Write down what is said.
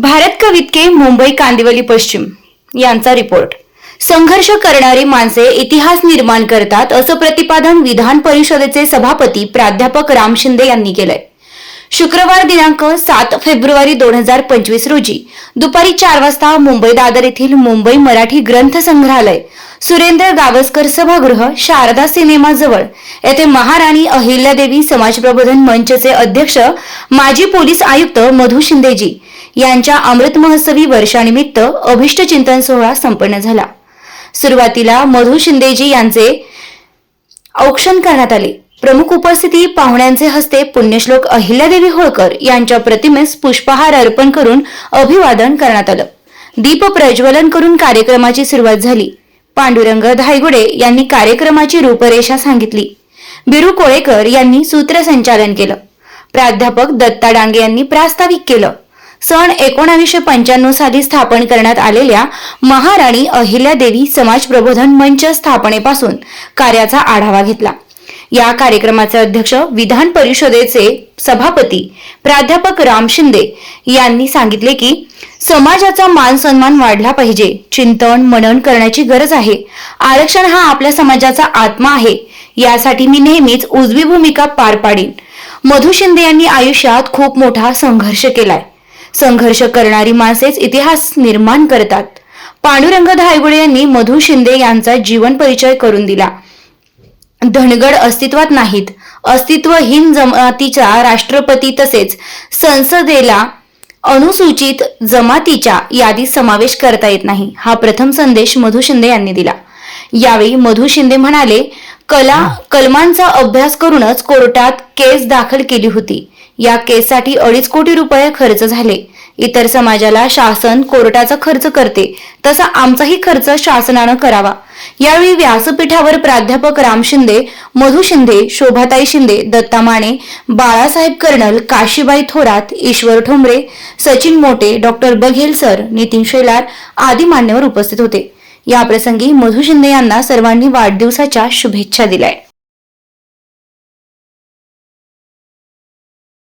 भारत कवितके मुंबई कांदिवली पश्चिम यांचा रिपोर्ट संघर्ष करणारी माणसे इतिहास निर्माण करतात असं प्रतिपादन विधान परिषदेचे सभापती प्राध्यापक राम शिंदे यांनी केलंय. शुक्रवार दिनांक सात फेब्रुवारी दोन हजार पंचवीस रोजी. दुपारी चार वाजता मुंबई दादर येथील मुंबई मराठी ग्रंथ संग्रहालय सुरेंद्र गावस्कर सभागृह शारदा सिनेमाजवळ येथे महाराणी अहिल्यादेवी समाज प्रबोधन मंचचे अध्यक्ष माजी पोलीस आयुक्त मधु शिंदेजी यांच्या अमृत महोत्सवी वर्षानिमित्त अभिष्ट चिंतन सोहळा संपन्न झाला. सुरुवातीला मधु शिंदेजी यांचे औक्षण करण्यात आले. प्रमुख उपस्थिती पाहुण्यांचे हस्ते पुण्यश्लोक अहिल्यादेवी होळकर यांच्या प्रतिमेस पुष्पहार अर्पण करून अभिवादन करण्यात आलं. दीप प्रज्वलन करून कार्यक्रमाची सुरुवात झाली. पांडुरंग धायगुडे यांनी कार्यक्रमाची रूपरेषा सांगितली. बिरू कोळेकर यांनी सूत्रसंचालन केलं. प्राध्यापक दत्ता डांगे यांनी प्रास्ताविक केलं. सन एकोणावीसशे पंच्याण्णव साली स्थापन करण्यात आलेल्या महाराणी अहिल्यादेवी समाज प्रबोधन मंच स्थापनेपासून कार्याचा आढावा घेतला. या कार्यक्रमाचे अध्यक्ष विधान परिषदेचे सभापती प्राध्यापक राम शिंदे यांनी सांगितले की समाजाचा मान सन्मान वाढला पाहिजे चिंतन मनन करण्याची गरज आहे. आरक्षण हा आपल्या समाजाचा आत्मा आहे. यासाठी मी नेहमीच उजवी भूमिका पार पाडीन. मधु शिंदे यांनी आयुष्यात खूप मोठा संघर्ष केलाय. संघर्ष करणारी माणसेच इतिहास निर्माण करतात. पांडुरंग धायगुडे यांनी मधु शिंदे यांचा जीवन परिचय करून दिला. धनगड अस्तित्वात नाहीत. अस्तित्वहीन जमातीच्या राष्ट्रपती तसेच संसदेला अनुसूचित जमातीच्या यादीत समावेश करता येत नाही. हा प्रथम संदेश मधु शिंदे यांनी दिला. यावेळी मधु शिंदे म्हणाले कला कलमांचा अभ्यास करूनच कोर्टात केस दाखल केली होती. या केससाठी अडीच कोटी रुपये खर्च झाले. इतर समाजाला शासन कोर्टाचा खर्च करते तसा आमचाही खर्च शासनानं करावा. यावेळी व्यासपीठावर प्राध्यापक Ram Shinde Madhu Shinde Shobhatai Shinde Datta Mane Balasaheb colonel Kashibai Thorat Ishwar Thombare Sachin Mote doctor Baghel sir Nitin Shelar आदी मान्यवर उपस्थित होते. याप्रसंगी मधु शिंदे यांना सर्वांनी वाढदिवसाच्या शुभेच्छा दिल्या